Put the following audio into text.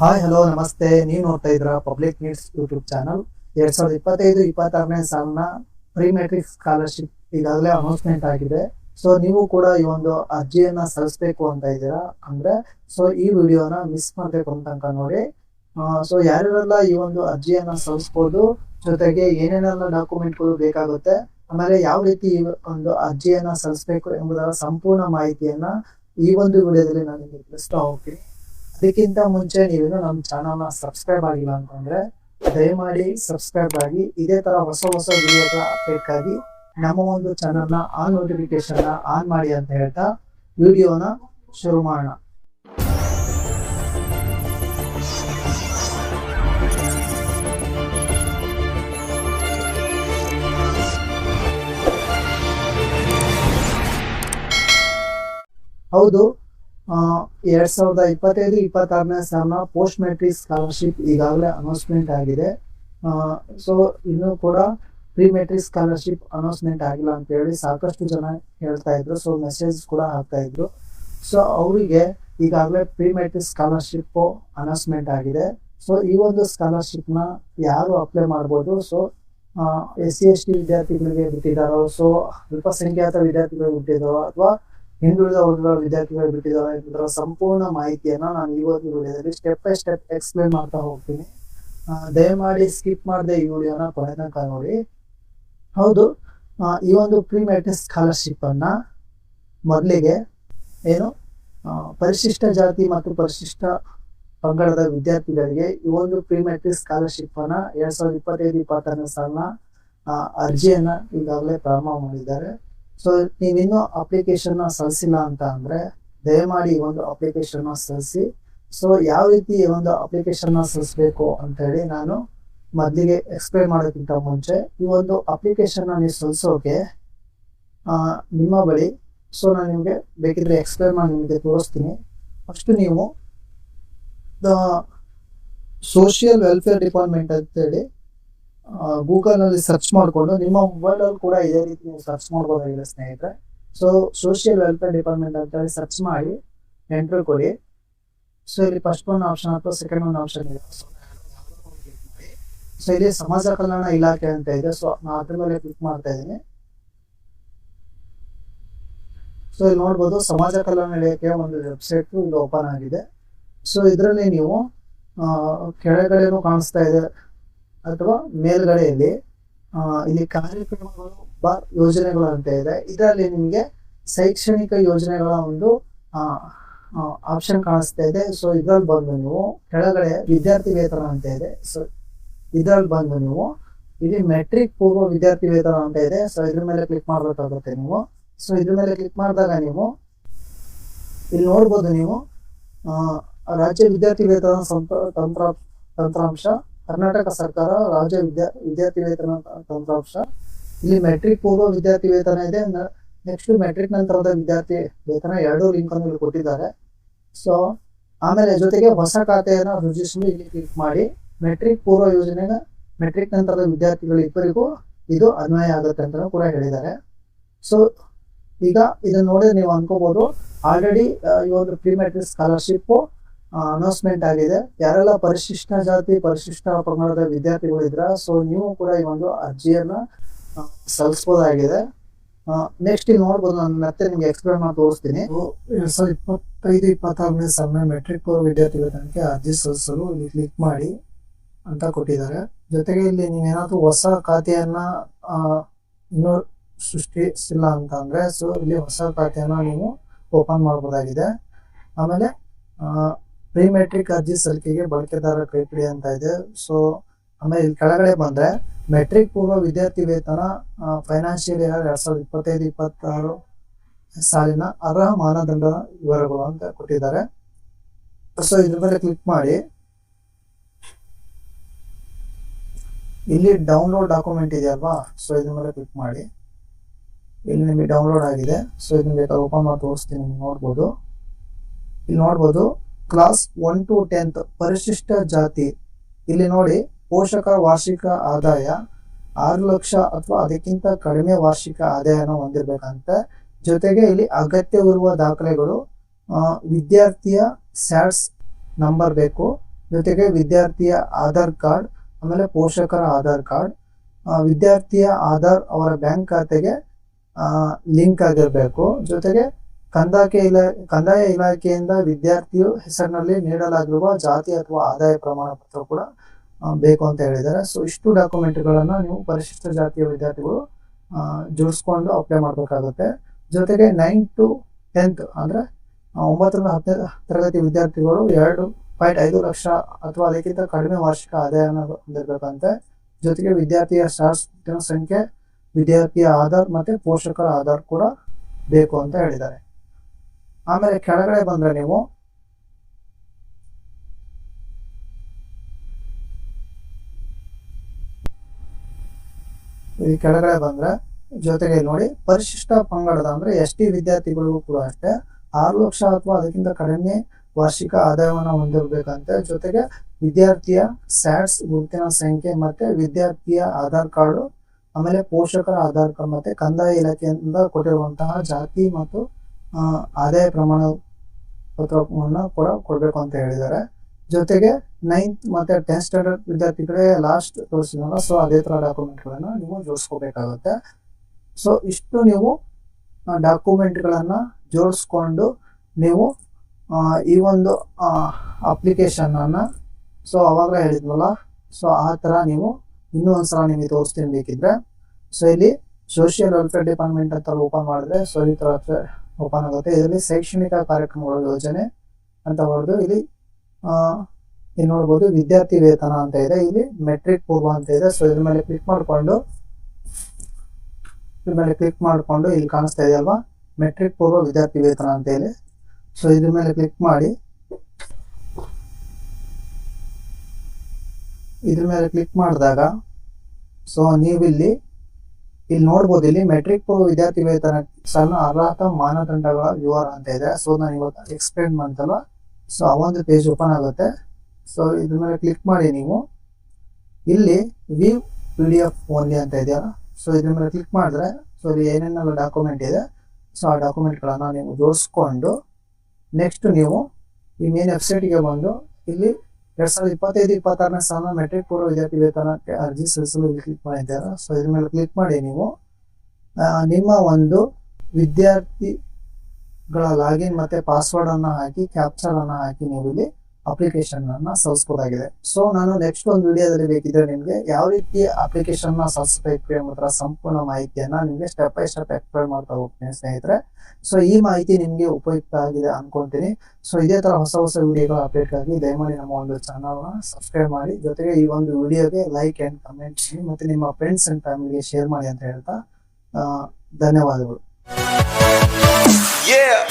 Hi hello ನಮಸ್ತೆ. ನೀವು ನೋಡ್ತಾ ಇದ್ರ ಪಬ್ಲಿಕ್ ನೀಡ್ಸ್ ಯೂಟ್ಯೂಬ್ ಚಾನಲ್ ಎರಡ್ ಸಾವಿರದ ಇಪ್ಪತ್ತೈದು, ಇಪ್ಪತ್ತಾರನೇ ಸಾಲಿನ ಪ್ರೀ ಮೆಟ್ರಿಕ್ ಸ್ಕಾಲರ್ಶಿಪ್ ಈಗಾಗಲೇ ಅನೌನ್ಸ್ಮೆಂಟ್ ಆಗಿದೆ. ಸೊ ನೀವು ಕೂಡ ಈ ಒಂದು ಅರ್ಜಿಯನ್ನ ಸಲ್ಲಿಸಬೇಕು ಅಂತ ಇದ್ದೀರಾ? ಅಂದ್ರೆ ಸೊ ಈ ವಿಡಿಯೋನ ಮಿಸ್ ಮಾಡ್ಬೇಕು ಅಂತ ನೋಡಿ. ಸೊ ಯಾರ್ಯಾರೆಲ್ಲ ಈ ಒಂದು ಅರ್ಜಿಯನ್ನ ಸಲ್ಲಿಸ್ಬೋದು, ಜೊತೆಗೆ ಏನೇನೆಲ್ಲ ಡಾಕ್ಯುಮೆಂಟ್ಗಳು ಬೇಕಾಗುತ್ತೆ, ಆಮೇಲೆ ಯಾವ ರೀತಿ ಈ ಒಂದು ಅರ್ಜಿಯನ್ನ ಸಲ್ಲಿಸಬೇಕು ಎಂಬುದರ ಸಂಪೂರ್ಣ ಮಾಹಿತಿಯನ್ನ ಈ ಒಂದು ವಿಡಿಯೋದಲ್ಲಿ ನಾನು ನಿಮಗೆ ತಿಳಿಸ್ತಾ ಹೋಗ್ತೀನಿ. ಅದಕ್ಕಿಂತ ಮುಂಚೆ ನೀವೇನು ನಮ್ಮ ಚಾನಲ್ನ ಸಬ್ಸ್ಕ್ರೈಬ್ ಆಗಿಲ್ಲ ಅಂತಂದ್ರೆ ದಯಮಾಡಿ ಸಬ್ಸ್ಕ್ರೈಬ್ ಆಗಿ ಇದೇ ತರ ಹೊಸ ಹೊಸ ವಿಡಿಯೋಗಳ ಅಪ್ಡೇಟ್ ಆಗಿ ನಮ್ಮ ಒಂದು ಚಾನಲ್ನ ಆನ್ ನೋಟಿಫಿಕೇಶನ್ ಆನ್ ಮಾಡಿ ಅಂತ ಹೇಳ್ತಾ ವಿಡಿಯೋನ ಶುರು ಮಾಡೋಣ. ಹೌದು ಆ, ಎರಡ್ ಸಾವಿರದ ಇಪ್ಪತ್ತೈದು, ಇಪ್ಪತ್ತಾರನೇ ಸಾಲಿನ ಪೋಸ್ಟ್ ಮೆಟ್ರಿಕ್ ಸ್ಕಾಲರ್ಶಿಪ್ ಈಗಾಗಲೇ ಅನೌನ್ಸ್ಮೆಂಟ್ ಆಗಿದೆ. ಸೊ ಇನ್ನೂ ಕೂಡ ಪ್ರೀ ಮೆಟ್ರಿಕ್ ಸ್ಕಾಲರ್ಶಿಪ್ ಅನೌನ್ಸ್ಮೆಂಟ್ ಆಗಿಲ್ಲ ಅಂತ ಹೇಳಿ ಸಾಕಷ್ಟು ಜನ ಹೇಳ್ತಾ ಇದ್ರು. ಸೊ ಮೆಸೇಜ್ ಕೂಡ ಹಾಕ್ತಾ ಇದ್ರು. ಸೊ ಅವರಿಗೆ ಈಗಾಗಲೇ ಪ್ರೀ ಮೆಟ್ರಿಕ್ ಸ್ಕಾಲರ್ಶಿಪ್ ಅನೌನ್ಸ್ಮೆಂಟ್ ಆಗಿದೆ. ಸೊ ಈ ಒಂದು ಸ್ಕಾಲರ್ಶಿಪ್ನ ಯಾರು ಅಪ್ಲೈ ಮಾಡ್ಬೋದು? So S C S T ವಿದ್ಯಾರ್ಥಿಗಳಿಗೆ ಬಿಟ್ಟಿದ್ದಾರೋ? ಸೊ ಅಲ್ಪಸಂಖ್ಯಾತ ವಿದ್ಯಾರ್ಥಿಗಳಿಗೆ ಬಿಟ್ಟಿದ್ದಾರೋ ಅಥವಾ ಹಿಂದುಳಿದ ವರ್ಗಗಳ ವಿದ್ಯಾರ್ಥಿಗಳು ಬಿಟ್ಟಿದ್ದಾರೆ ಸಂಪೂರ್ಣ ಮಾಹಿತಿಯನ್ನ ನಾನು ಒಂದು ವಿಡಿಯೋದಲ್ಲಿ ಸ್ಟೆಪ್ ಬೈ ಸ್ಟೆಪ್ ಎಕ್ಸ್ಪ್ಲೇನ್ ಮಾಡ್ತಾ ಹೋಗ್ತೀನಿ. ದಯಮಾಡಿ ಸ್ಕಿಪ್ ಮಾಡದೆ ಈ ವಿಡಿಯೋನ ಕೊನೆ ನೋಡಿ. ಹೌದು ಈ ಒಂದು ಪ್ರೀ ಮೆಟ್ರಿಕ್ ಸ್ಕಾಲರ್ಶಿಪ್ ಅನ್ನ ಮೊದಲಿಗೆ ಏನು ಪರಿಶಿಷ್ಟ ಜಾತಿ ಮತ್ತು ಪರಿಶಿಷ್ಟ ಪಂಗಡದ ವಿದ್ಯಾರ್ಥಿಗಳಿಗೆ ಈ ಒಂದು ಪ್ರೀ ಮೆಟ್ರಿಕ್ ಸ್ಕಾಲರ್ಶಿಪ್ ಅನ್ನ ಎರಡ್ ಸಾವಿರದ ಇಪ್ಪತ್ತೈದು ಇಪ್ಪತ್ತಾರನೇ ಸಾಲಿನ ಅರ್ಜಿಯನ್ನ ಈಗಾಗಲೇ ಪ್ರಾರಂಭ ಮಾಡಿದ್ದಾರೆ. ಸೊ ನೀವಿನ್ನೂ ಅಪ್ಲಿಕೇಶನ್ ಸಲ್ಲಿಸಿಲ್ಲ ಅಂತ ಅಂದ್ರೆ ದಯಮಾಡಿ ಈ ಒಂದು ಅಪ್ಲಿಕೇಶನ್ ಸಲ್ಲಿಸಿ. ಸೊ ಯಾವ ರೀತಿ ಈ ಒಂದು ಅಪ್ಲಿಕೇಶನ್ ಸಲ್ಲಿಸಬೇಕು ಅಂತ ಹೇಳಿ ನಾನು ಮೊದಲಿಗೆ ಎಕ್ಸ್ಪ್ಲೈನ್ ಮಾಡೋಕ್ಕಿಂತ ಮುಂಚೆ ಈ ಒಂದು ಅಪ್ಲಿಕೇಶನ್ ನೀವು ಸಲ್ಲಿಸೋಕೆ ನಿಮ್ಮ ಬಳಿ ಸೊ ನಾನು ನಿಮಗೆ ಬೇಕಿದ್ರೆ ಎಕ್ಸ್ಪ್ಲೈನ್ ಮಾಡಿ ನಿಮಗೆ ತೋರಿಸ್ತೀನಿ. ಫಸ್ಟ್ ನೀವು, ದ ಸೋಷಿಯಲ್ ವೆಲ್ಫೇರ್ ಡಿಪಾರ್ಟ್ಮೆಂಟ್ ಅಂತೇಳಿ ಗೂಗಲ್ನಲ್ಲಿ ಸರ್ಚ್ ಮಾಡಿಕೊಂಡು ನಿಮ್ಮ ಮೊಬೈಲ್ ಅಲ್ಲಿ ಕೂಡ ಇದೇ ರೀತಿ ನೀವು ಸರ್ಚ್ ಮಾಡ್ಬೋದಾಗಿದೆ ಸ್ನೇಹಿತರೆ. ಸೊ ಸೋಷಿಯಲ್ ವೆಲ್ಫೇರ್ ಡಿಪಾರ್ಟ್ಮೆಂಟ್ ಅಂತ ಹೇಳಿ ಸರ್ಚ್ ಮಾಡಿ ಎಂಟ್ರಿ ಕೊಡಿ. ಸೊ ಇಲ್ಲಿ ಫಸ್ಟ್ ಒಂದು ಆಪ್ಷನ್ ಅಥವಾ ಸೆಕೆಂಡ್ ಒಂದು ಆಪ್ಷನ್ ಇದೆ. ಸೊ ಇಲ್ಲಿ ಸಮಾಜ ಕಲ್ಯಾಣ ಇಲಾಖೆ ಅಂತ ಇದೆ. ಸೊ ನಾನು ಅದ್ರ ಮೇಲೆ ಕ್ಲಿಕ್ ಮಾಡ್ತಾ ಇದ್ದೀನಿ. ಸೊ ಇಲ್ಲಿ ನೋಡ್ಬೋದು ಸಮಾಜ ಕಲ್ಯಾಣ ಇಲಾಖೆಯ ಒಂದು ವೆಬ್ಸೈಟ್ ಇಲ್ಲಿ ಓಪನ್ ಆಗಿದೆ. ಸೊ ಇದರಲ್ಲಿ ನೀವು ಕೆಳಗಡೆನೂ ಕಾಣಿಸ್ತಾ ಇದೆ. ಅಥವಾ ಮೇಲ್ಗಡೆಯಲ್ಲಿ ಆ, ಇಲ್ಲಿ ಕಾರ್ಯಕ್ರಮಗಳು ಬಾ ಯೋಜನೆಗಳು ಅಂತ ಇದೆ. ಇದರಲ್ಲಿ ನಿಮಗೆ ಶೈಕ್ಷಣಿಕ ಯೋಜನೆಗಳ ಒಂದು ಆಪ್ಷನ್ ಕಾಣಿಸ್ತಾ ಇದೆ. ಸೊ ಇದ್ರಲ್ಲಿ ಬಂದು ನೀವು ಕೆಳಗಡೆ ವಿದ್ಯಾರ್ಥಿ ವೇತನ ಅಂತ ಇದೆ. ಸೊ ಇದ್ರಲ್ಲಿ ಬಂದು ನೀವು ಇಲ್ಲಿ ಮೆಟ್ರಿಕ್ ಪೂರ್ವ ವಿದ್ಯಾರ್ಥಿ ವೇತನ ಅಂತ ಇದೆ. ಸೊ ಇದ್ರ ಮೇಲೆ ಕ್ಲಿಕ್ ಮಾಡಬೇಕಾಗುತ್ತೆ ನೀವು. ಸೊ ಇದ್ರ ಮೇಲೆ ಕ್ಲಿಕ್ ಮಾಡಿದಾಗ ನೀವು ಇಲ್ಲಿ ನೋಡ್ಬೋದು ನೀವು ಆ, ರಾಜ್ಯ ವಿದ್ಯಾರ್ಥಿ ವೇತನ ತಂತ್ರ ತಂತ್ರಾಂಶ ಕರ್ನಾಟಕ ಸರ್ಕಾರ ರಾಜ್ಯ ವಿದ್ಯಾ ವಿದ್ಯಾರ್ಥಿ ವೇತನ ತಂತ್ರಾಂಶ ಇಲ್ಲಿ ಮೆಟ್ರಿಕ್ ಪೂರ್ವ ವಿದ್ಯಾರ್ಥಿ ವೇತನ ಇದೆ. ನೆಕ್ಸ್ಟ್ ಮೆಟ್ರಿಕ್ ನಂತರದ ವಿದ್ಯಾರ್ಥಿ ವೇತನ ಎರಡು ಲಿಂಕ್ ಅನ್ನು ಕೊಟ್ಟಿದ್ದಾರೆ. ಸೊ ಆಮೇಲೆ ಜೊತೆಗೆ ಹೊಸ ಖಾತೆಯನ್ನು ಸೃಜಿಸಲು ಇಲ್ಲಿ ಕ್ಲಿಕ್ ಮಾಡಿ. ಮೆಟ್ರಿಕ್ ಪೂರ್ವ ಯೋಜನೆಗೆ ಮೆಟ್ರಿಕ್ ನಂತರದ ವಿದ್ಯಾರ್ಥಿಗಳು ಇಬ್ಬರಿಗೂ ಇದು ಅನ್ವಯ ಆಗುತ್ತೆ ಅಂತ ಕೂಡ ಹೇಳಿದ್ದಾರೆ. ಸೊ ಈಗ ಇದನ್ನ ನೋಡಿದ್ರೆ ನೀವು ಅನ್ಕೋಬಹುದು ಆಲ್ರೆಡಿ ಈ ಒಂದು ಪ್ರೀ ಮೆಟ್ರಿಕ್ ಸ್ಕಾಲರ್ಶಿಪ್ ಅನೌನ್ಸ್ಮೆಂಟ್ ಆಗಿದೆ. ಯಾರೆಲ್ಲ ಪರಿಶಿಷ್ಟ ಜಾತಿ, ಪರಿಶಿಷ್ಟ ಪಂಗಡದ ವಿದ್ಯಾರ್ಥಿಗಳು ಇದ್ರ ಸೊ ನೀವು ಕೂಡ ಈ ಒಂದು ಅರ್ಜಿಯನ್ನ ಸಲ್ಲಿಸಬಹುದಾಗಿದೆ ನೆಕ್ಸ್ಟ್ ಇಲ್ಲಿ ನೋಡ್ಬೋದು, ನಾನು ಮತ್ತೆ ನಿಮ್ಗೆ ಎಕ್ಸ್ಪ್ಲೇನ್ ಮಾಡಿ ತೋರಿಸ್ತೀನಿ. ಎರಡ್ ಸಾವಿರದ ಇಪ್ಪತ್ತೈದು, ಇಪ್ಪತ್ತಾರನೇ ಸಮಯ ಮೆಟ್ರಿಕ್ ಪೂರ್ವ ವಿದ್ಯಾರ್ಥಿಗಳ ತನಕ ಅರ್ಜಿ ಸಲ್ಲಿಸಲು ಇಲ್ಲಿ ಕ್ಲಿಕ್ ಮಾಡಿ ಅಂತ ಕೊಟ್ಟಿದ್ದಾರೆ. ಜೊತೆಗೆ ಇಲ್ಲಿ ನೀವೇನಾದ್ರೂ ಹೊಸ ಖಾತೆಯನ್ನ ಇನ್ನೂ ಸೃಷ್ಟಿಸಿಲ್ಲ ಅಂತ ಅಂದ್ರೆ ಸೊ ಇಲ್ಲಿ ಹೊಸ ಖಾತೆಯನ್ನ ನೀವು ಓಪನ್ ಮಾಡಬಹುದಾಗಿದೆ ಆಮೇಲೆ ಪ್ರೀ ಮೆಟ್ರಿಕ್ ಅರ್ಜಿ ಸಲ್ಲಿಕೆಗೆ ಬಳಕೆದಾರ ಕೈಪಿಡಿ ಅಂತ ಇದೆ. ಸೊ ಆಮೇಲೆ ಇಲ್ಲಿ ಕೆಳಗಡೆ ಬಂದ್ರೆ ಮೆಟ್ರಿಕ್ ಪೂರ್ವ ವಿದ್ಯಾರ್ಥಿ ವೇತನ ಫೈನಾನ್ಷಿಯಲ್ ಇಯರ್ ಎರಡ್ ಸಾವಿರದ ಇಪ್ಪತ್ತೈದು, ಇಪ್ಪತ್ತಾರು ಸಾಲಿನ ಅರ್ಹ ಮಾನದಂಡ ವಿವರಗಳು ಅಂತ ಕೊಟ್ಟಿದ್ದಾರೆ. ಸೊ ಇದ್ರ ಮೇಲೆ ಕ್ಲಿಕ್ ಮಾಡಿ. ಇಲ್ಲಿ ಡೌನ್ಲೋಡ್ ಡಾಕ್ಯುಮೆಂಟ್ ಇದೆ ಅಲ್ವಾ? ಸೊ ಇದ್ರ ಮೇಲೆ ಕ್ಲಿಕ್ ಮಾಡಿ. ಇಲ್ಲಿ ನಿಮಗೆ ಡೌನ್ಲೋಡ್ ಆಗಿದೆ. ಸೊ ಇದನ್ನ ಬೇಕಾದ್ರೆ ಓಪನ್ ಮಾಡಿ ತೋರಿಸ್ತೀನಿ ನೋಡ್ಬೋದು. ಇಲ್ಲಿ ನೋಡ್ಬೋದು ಕ್ಲಾಸ್ ಒನ್ ಟು ಟೆಂತ್ ಪರಿಶಿಷ್ಟ ಜಾತಿ. ಇಲ್ಲಿ ನೋಡಿ ಪೋಷಕರ ವಾರ್ಷಿಕ ಆದಾಯ ಆರು ಲಕ್ಷ ಅಥವಾ ಅದಕ್ಕಿಂತ ಕಡಿಮೆ ವಾರ್ಷಿಕ ಆದಾಯನ ಹೊಂದಿರಬೇಕಂತ. ಜೊತೆಗೆ ಇಲ್ಲಿ ಅಗತ್ಯವಿರುವ ದಾಖಲೆಗಳು ವಿದ್ಯಾರ್ಥಿಯ ಸ್ಯಾಟ್ಸ್ ನಂಬರ್ ಬೇಕು. ಜೊತೆಗೆ ವಿದ್ಯಾರ್ಥಿಯ ಆಧಾರ್ ಕಾರ್ಡ್, ಆಮೇಲೆ ಪೋಷಕರ ಆಧಾರ್ ಕಾರ್ಡ್ ವಿದ್ಯಾರ್ಥಿಯ ಆಧಾರ್ ಅವರ ಬ್ಯಾಂಕ್ ಖಾತೆಗೆ ಲಿಂಕ್ ಆಗಿರಬೇಕು. ಜೊತೆಗೆ ಕಂದಾಯ ಇಲಾ, ಕಂದಾಯ ಇಲಾಖೆಯಿಂದ ವಿದ್ಯಾರ್ಥಿಯು ಹೆಸರಿನಲ್ಲಿ ನೀಡಲಾಗಿರುವ ಜಾತಿ ಅಥವಾ ಆದಾಯ ಪ್ರಮಾಣ ಪತ್ರ ಕೂಡ ಬೇಕು ಅಂತ ಹೇಳಿದ್ದಾರೆ. ಸೊ ಇಷ್ಟು ಡಾಕ್ಯುಮೆಂಟ್ಗಳನ್ನು ನೀವು ಪರಿಶಿಷ್ಟ ಜಾತಿಯ ವಿದ್ಯಾರ್ಥಿಗಳು ಜೋಡಿಸ್ಕೊಂಡು ಅಪ್ಲೈ ಮಾಡಬೇಕಾಗುತ್ತೆ. ಜೊತೆಗೆ ನೈನ್ ಟು ಟೆಂತ್ ಅಂದ್ರೆ ಒಂಬತ್ತರಿಂದ ಹತ್ತನೇ ತರಗತಿ ವಿದ್ಯಾರ್ಥಿಗಳು ಎರಡು ಪಾಯಿಂಟ್ ಐದು ಲಕ್ಷ ಅಥವಾ ಅದಕ್ಕಿಂತ ಕಡಿಮೆ ವಾರ್ಷಿಕ ಆದಾಯವನ್ನು ಹೊಂದಿರಬೇಕಂತೆ. ಜೊತೆಗೆ ವಿದ್ಯಾರ್ಥಿಯ ಶಾಸ್ತ್ರ ಸಂಖ್ಯೆ ವಿದ್ಯಾರ್ಥಿಯ ಆಧಾರ್ ಮತ್ತೆ ಪೋಷಕರ ಆಧಾರ್ ಕೂಡ ಬೇಕು ಅಂತ ಹೇಳಿದ್ದಾರೆ. ಆಮೇಲೆ ಕೆಳಗಡೆ ಬಂದ್ರೆ ನೀವು ಈ ಕೆಳಗಡೆ ಬಂದ್ರೆ ಜೊತೆಗೆ ನೋಡಿ ಪರಿಶಿಷ್ಟ ಪಂಗಡದ ಅಂದ್ರೆ ಎಸ್ ಟಿ ವಿದ್ಯಾರ್ಥಿಗಳಿಗೂ ಕೂಡ ಅಷ್ಟೇ ಆರು ಲಕ್ಷ ಅಥವಾ ಅದಕ್ಕಿಂತ ಕಡಿಮೆ ವಾರ್ಷಿಕ ಆದಾಯವನ್ನು ಹೊಂದಿರಬೇಕಂತೆ. ಜೊತೆಗೆ ವಿದ್ಯಾರ್ಥಿಯ ಸ್ಯಾಟ್ಸ್, ಗುರುತಿನ ಸಂಖ್ಯೆ ಮತ್ತೆ ವಿದ್ಯಾರ್ಥಿಯ ಆಧಾರ್ ಕಾರ್ಡು, ಆಮೇಲೆ ಪೋಷಕರ ಆಧಾರ್ ಕಾರ್ಡ್ ಮತ್ತೆ ಕಂದಾಯ ಇಲಾಖೆಯಿಂದ ಕೊಟ್ಟಿರುವಂತಹ ಜಾತಿ ಮತ್ತು ಆದಾಯ ಪ್ರಮಾಣ ಪತ್ರವನ್ನು ಕೂಡ ಕೊಡಬೇಕು ಅಂತ ಹೇಳಿದ್ದಾರೆ. ಜೊತೆಗೆ ನೈನ್ತ್ ಮತ್ತೆ ಟೆಂತ್ ಸ್ಟ್ಯಾಂಡರ್ಡ್ ವಿದ್ಯಾರ್ಥಿಗಳೇ ಲಾಸ್ಟ್ ತೋರಿಸಿದಾಗ ಸೊ ಅದೇ ತರ ಡಾಕ್ಯುಮೆಂಟ್ಗಳನ್ನು ನೀವು ಜೋಡಿಸ್ಕೋಬೇಕಾಗುತ್ತೆ. ಸೊ ಇಷ್ಟು ನೀವು ಡಾಕ್ಯುಮೆಂಟ್ಗಳನ್ನು ಜೋಡಿಸ್ಕೊಂಡು ನೀವು ಈ ಒಂದು ಅಪ್ಲಿಕೇಶನ್ ಅನ್ನ ಸೊ ಅವಾಗ ಹೇಳಿದ್ವಲ್ಲ ಸೊ ಆ ತರ ನೀವು ಇನ್ನೂ ಒಂದ್ಸಲ ನಿಮಗೆ ತೋರಿಸ್ತೀನಿ ಬೇಕಿದ್ರೆ. ಸೊ ಇಲ್ಲಿ ಸೋಷಿಯಲ್ ವೆಲ್ಫೇರ್ ಡಿಪಾರ್ಟ್ಮೆಂಟ್ ಅಂತ ಓಪನ್ ಮಾಡಿದ್ರೆ ಸೊ ಈ ತರ ಓಪನ್ ಆಗುತ್ತೆ ಇದರಲ್ಲಿ ಶೈಕ್ಷಣಿಕ ಕಾರ್ಯಕ್ರಮಗಳ ಯೋಜನೆ ಅಂತ ಹೊಡೆದು ಇಲ್ಲಿ ಇಲ್ಲಿ ನೋಡ್ಬೋದು ವಿದ್ಯಾರ್ಥಿ ವೇತನ ಅಂತ ಇದೆ. ಇಲ್ಲಿ ಮೆಟ್ರಿಕ್ ಪೂರ್ವ ಅಂತ ಇದೆ. ಸೊ ಇದ್ರ ಮೇಲೆ ಕ್ಲಿಕ್ ಮಾಡಿಕೊಂಡು, ಇದ್ರ ಮೇಲೆ ಕ್ಲಿಕ್ ಮಾಡಿಕೊಂಡು ಇಲ್ಲಿ ಕಾಣಿಸ್ತಾ ಇದೆ ಅಲ್ವಾ? ಮೆಟ್ರಿಕ್ ಪೂರ್ವ ವಿದ್ಯಾರ್ಥಿ ವೇತನ ಅಂತ ಇದೆ. ಸೊ ಇದ್ರ ಮೇಲೆ ಕ್ಲಿಕ್ ಮಾಡಿ, ಇದ್ರ ಮೇಲೆ ಕ್ಲಿಕ್ ಮಾಡಿದಾಗ ಸೊ ನೀವಿಲ್ಲಿ, ಇಲ್ಲಿ ನೋಡ್ಬೋದು ಇಲ್ಲಿ ಮೆಟ್ರಿಕ್ ಪೂರ್ವ ವಿದ್ಯಾರ್ಥಿ ವೇತನ ಸಣ್ಣ ಅರ್ಹತಾ ಮಾನದಂಡಗಳ ವಿವರ ಅಂತ ಇದೆ. ಸೊ ನಾನು ಇವತ್ತು ಎಕ್ಸ್ಪ್ಲೇನ್ ಮಾಡ್ತಲ್ಲ ಸೊ ಒಂದು ಪೇಜ್ ಓಪನ್ ಆಗುತ್ತೆ. ಸೊ ಇದ್ರ ಮೇಲೆ ಕ್ಲಿಕ್ ಮಾಡಿ ನೀವು. ಇಲ್ಲಿ view P D F only ಅಂತ ಇದೆಯಲ್ಲ ಸೊ ಇದ್ರ ಮೇಲೆ ಕ್ಲಿಕ್ ಮಾಡಿದ್ರೆ ಸೊ ಇಲ್ಲಿ ಏನೇನೆಲ್ಲ ಡಾಕ್ಯುಮೆಂಟ್ ಇದೆ. ಸೊ ಆ ಡಾಕ್ಯುಮೆಂಟ್ಗಳನ್ನು ನೀವು ಜೋಡಿಸ್ಕೊಂಡು ನೆಕ್ಸ್ಟ್ ನೀವು ಈ ಮೇನ್ ವೆಬ್ಸೈಟ್ಗೆ ಬಂದು, ಇಲ್ಲಿ ಎರಡ್ ಸಾವಿರದ ಇಪ್ಪತ್ತೈದು, ಇಪ್ಪತ್ತಾರನೇ ಸಾಲ ಮೆಟ್ರಿಕ್ ಪೂರ್ವ ವಿದ್ಯಾರ್ಥಿ ವೇತನಕ್ಕೆ ಅರ್ಜಿ ಸಲ್ಲಿಸಲು ಕ್ಲಿಕ್ ಮಾಡಿದ್ದೀರಾ? ಸೊ ಇದ್ರ ಮೇಲೆ ಕ್ಲಿಕ್ ಮಾಡಿ ನೀವು. ನಿಮ್ಮ ಒಂದು ವಿದ್ಯಾರ್ಥಿಗಳ ಲಾಗಿನ್ ಮತ್ತೆ ಪಾಸ್ವರ್ಡ್ ಅನ್ನ ಹಾಕಿ ಕ್ಯಾಪ್ಚರ್ ಅನ್ನ ಹಾಕಿ ನೀವು ಇಲ್ಲಿ ಅಪ್ಲಿಕೇಶನ್ ಅನ್ನ ಸಲ್ಲಿಸಬಹುದಾಗಿದೆ ಸೊ ನಾನು ನೆಕ್ಸ್ಟ್ ಒಂದು ವಿಡಿಯೋದಲ್ಲಿ ಬೇಕಿದ್ರೆ ನಿಮಗೆ ಯಾವ ರೀತಿ ಅಪ್ಲಿಕೇಶನ್ನ ಸಬ್ಸ್ಕ್ರೈಬ್ ಎಂಬುದರ ಸಂಪೂರ್ಣ ಮಾಹಿತಿಯನ್ನ ನಿಮಗೆ ಸ್ಟೆಪ್ ಬೈ ಸ್ಟೆಪ್ ಎಕ್ಸ್ಪ್ಲೈನ್ ಮಾಡ್ತಾ ಹೋಗ್ತೀನಿ ಸ್ನೇಹಿತರೆ. ಸೊ ಈ ಮಾಹಿತಿ ನಿಮಗೆ ಉಪಯುಕ್ತ ಆಗಿದೆ ಅನ್ಕೊಂತೀನಿ. ಸೊ ಇದೇ ತರ ಹೊಸ ಹೊಸ ವಿಡಿಯೋಗಳ ಅಪ್ಡೇಟ್ ಆಗಿ ದಯಮಾಡಿ ನಮ್ಮ ಒಂದು ಚಾನಲ್ನ ಸಬ್ಸ್ಕ್ರೈಬ್ ಮಾಡಿ. ಜೊತೆಗೆ ಈ ಒಂದು ವಿಡಿಯೋಗೆ ಲೈಕ್ ಅಂಡ್ ಕಮೆಂಟ್ ಮತ್ತೆ ನಿಮ್ಮ ಫ್ರೆಂಡ್ಸ್ ಅಂಡ್ ಫ್ಯಾಮಿಲಿಗೆ ಶೇರ್ ಮಾಡಿ ಅಂತ ಹೇಳ್ತಾ ಆ, Yeah.